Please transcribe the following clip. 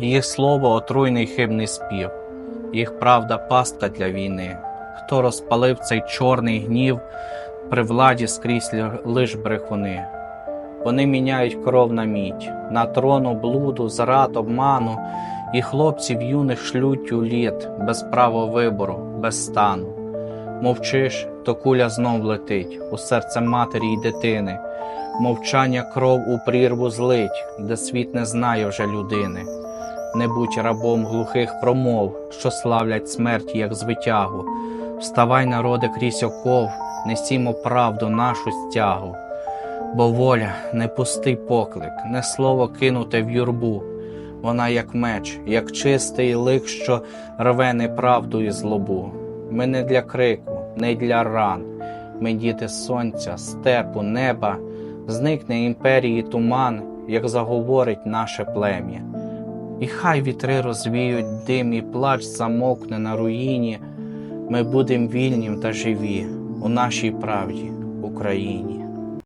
Їх слово отруйний хибний спів, їх правда пастка для війни. Хто розпалив цей чорний гнів, при владі скрізь лиш брехуни. Вони міняють кров на мідь, на трону блуду, зрад, обману, і хлопців юних шлють у літ, без права вибору, без стану. Мовчиш, то куля знов летить у серце матері й дитини. Мовчання кров у прірву злить, де світ не знає вже людини. Не будь рабом глухих промов, що славлять смерть як звитягу. Вставай, народи, крізь оков, несімо правду нашу стягу. Бо воля не пустий поклик, не слово кинуте в юрбу. Вона як меч, як чистий лик, що рве неправду і злобу. Ми не для крику, не для ран. Ми діти сонця, степу, неба, зникне імперії туман, як заговорить наше плем'я. І хай вітри розвіють дим, і плач замокне на руїні. Ми будем вільнім та живі у нашій правді, Україні.